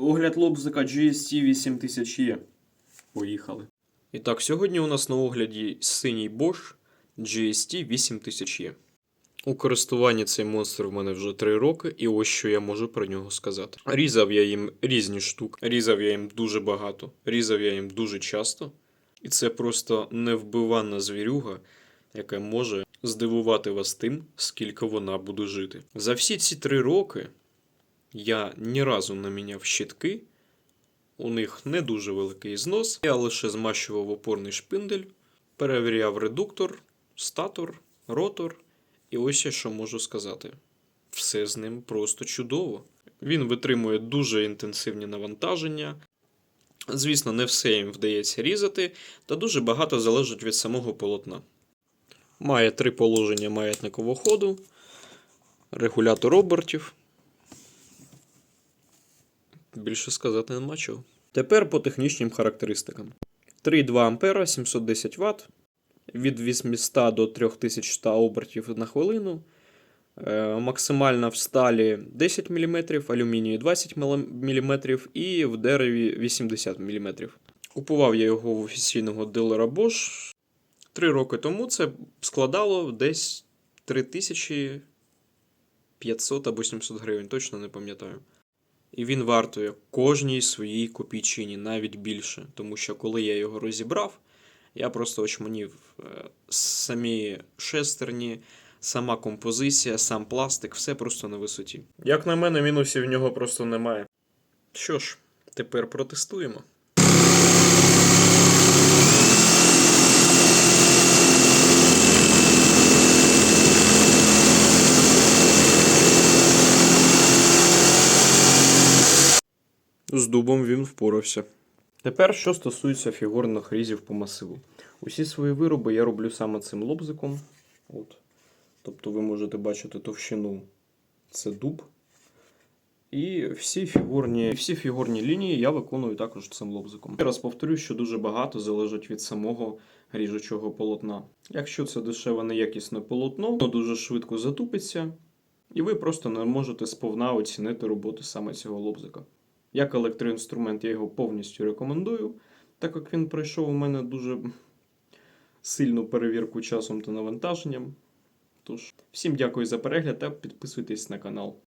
Огляд лобзика GST 8000E. Поїхали. І так, сьогодні у нас на огляді синій Bosch GST 8000E. У користуванні цей монстр в мене вже 3 роки, і ось що я можу про нього сказати. Різав я їм різні штуки, різав я їм дуже багато, різав я їм дуже часто. І це просто невбиванна звірюга, яка може здивувати вас тим, скільки вона буде жити. За всі ці три роки я ні разу не міняв щитки, у них не дуже великий знос. Я лише змащував опорний шпиндель, перевіряв редуктор, статор, ротор. І ось я що можу сказати. Все з ним просто чудово. Він витримує дуже інтенсивні навантаження. Звісно, не все їм вдається різати, та дуже багато залежить від самого полотна. Має три положення маятникового ходу, регулятор обертів. Більше сказати нема чого. Тепер по технічним характеристикам: 3,2 А 710 Вт, від 800 до 3100 обертів на хвилину. Е, Максимальна в сталі 10 мм, алюмінії 20 мм і в дереві 80 мм. Купував я його в офіційного дилера Bosch. Три роки тому це складало десь 3500 або 700 гривень, точно не пам'ятаю. І він вартує кожній своїй копійчині, навіть більше. Тому що коли я його розібрав, я просто очманів е, самі шестерні, сама композиція, сам пластик, все просто на висоті. Як на мене, мінусів в нього просто немає. Що ж, тепер протестуємо. З дубом він впорався. Тепер, що стосується фігурних різів по масиву. Усі свої вироби я роблю саме цим лобзиком. От. Тобто ви можете бачити товщину це дуб. І всі фігурні, всі фігурні лінії я виконую також цим лобзиком. Я раз повторю, що дуже багато залежить від самого ріжучого полотна. Якщо це дешеве неякісне полотно, воно дуже швидко затупиться, і ви просто не можете сповна оцінити роботу саме цього лобзика. Як електроінструмент я його повністю рекомендую, так як він пройшов у мене дуже сильну перевірку часом та навантаженням. Тож, всім дякую за перегляд та підписуйтесь на канал.